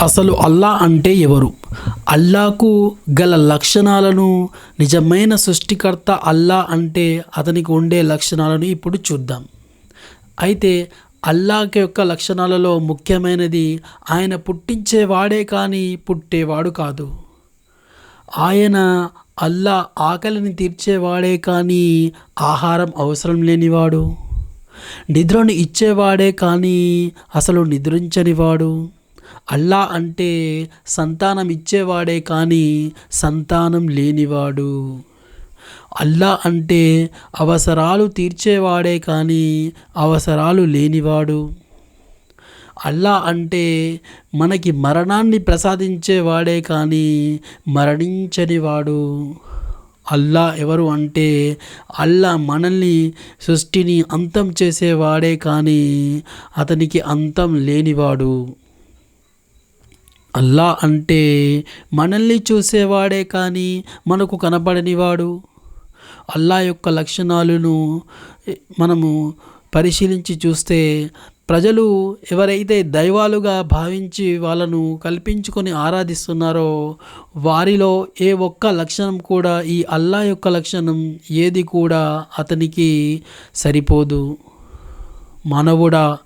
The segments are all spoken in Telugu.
అసలు అల్లా అంటే ఎవరు? అల్లాకు గల లక్షణాలను నిజమైన సృష్టికర్త అల్లా అంటే అతనికి ఉండే లక్షణాలను ఇప్పుడు చూద్దాం. అయితే అల్లాహ్ యొక్క లక్షణాలలో ముఖ్యమైనది ఆయన పుట్టించేవాడే కానీ పుట్టేవాడు కాదు. ఆయన అల్లా ఆకలిని తీర్చేవాడే కానీ ఆహారం అవసరం లేనివాడు. నిద్రను ఇచ్చేవాడే కానీ అసలు నిద్రించనివాడు. అల్లా అంటే సంతానం ఇచ్చేవాడే కానీ సంతానం లేనివాడు. అల్లా అంటే అవసరాలు తీర్చేవాడే కానీ అవసరాలు లేనివాడు. అల్లా అంటే మనకి మరణాన్ని ప్రసాదించేవాడే కానీ మరణించనివాడు. అల్లా ఎవరు అంటే అల్లా మనల్ని సృష్టిని అంతం చేసేవాడే కానీ అతనికి అంతం లేనివాడు. అల్లా అంటే మనల్ని చూసేవాడే కానీ మనకు కనపడనివాడు అల్లా యొక్క లక్షణాలను మనము పరిశీలించి చూస్తే ప్రజలు ఎవరైతే దైవాలుగా భావించి వాళ్ళను కల్పించుకొని ఆరాధిస్తున్నారో వారిలో ఏ ఒక్క లక్షణం కూడా ఈ అల్లా యొక్క లక్షణం ఏది కూడా అతనికి సరిపోదు. మానవుడా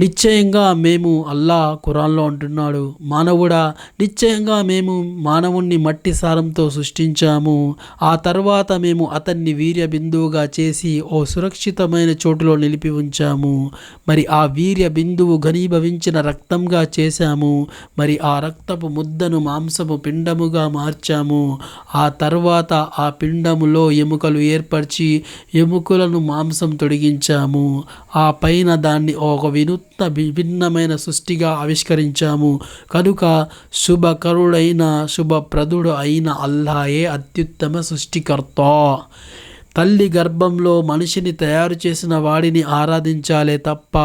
నిశ్చయంగా మేము అల్లా ఖురాన్లో అంటున్నాడు. మానవుడా నిశ్చయంగా మేము మానవుణ్ణి మట్టి సారంతో సృష్టించాము. ఆ తర్వాత మేము అతన్ని వీర్య బిందువుగా చేసి ఓ సురక్షితమైన చోటులో నిలిపి ఉంచాము. మరి ఆ వీర్య బిందువు ఘనీభవించిన రక్తంగా చేశాము. మరి ఆ రక్తపు ముద్దను మాంసము పిండముగా మార్చాము. ఆ తర్వాత ఆ పిండములో ఎముకలు ఏర్పరిచి ఎముకలను మాంసం తొడిగించాము. ఆ పైన దాన్ని ఒక వినూత్న విభిన్నమైన సృష్టిగా ఆవిష్కరించాము. కనుక శుభకరుడైన శుభప్రదుడు అయిన అల్లాయే అత్యుత్తమ సృష్టికర్త. తల్లి గర్భంలో మనిషిని తయారు చేసిన వాడిని ఆరాధించాలే తప్ప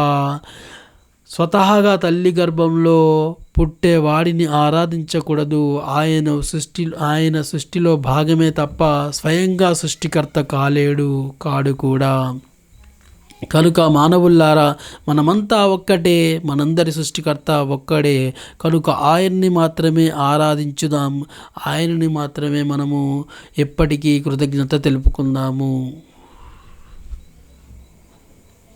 స్వతహాగా తల్లి గర్భంలో పుట్టే వాడిని ఆరాధించకూడదు. ఆయన సృష్టి ఆయన సృష్టిలో భాగమే తప్ప స్వయంగా సృష్టికర్త కాలేడు కాడు కూడా. కనుక మానవుల్లారా మనమంతా ఒక్కటే మనందరి సృష్టికర్త ఒక్కడే. కనుక ఆయన్ని మాత్రమే ఆరాధించుదాం. ఆయనని మాత్రమే మనము ఎప్పటికీ కృతజ్ఞత తెలుపుకుందాము.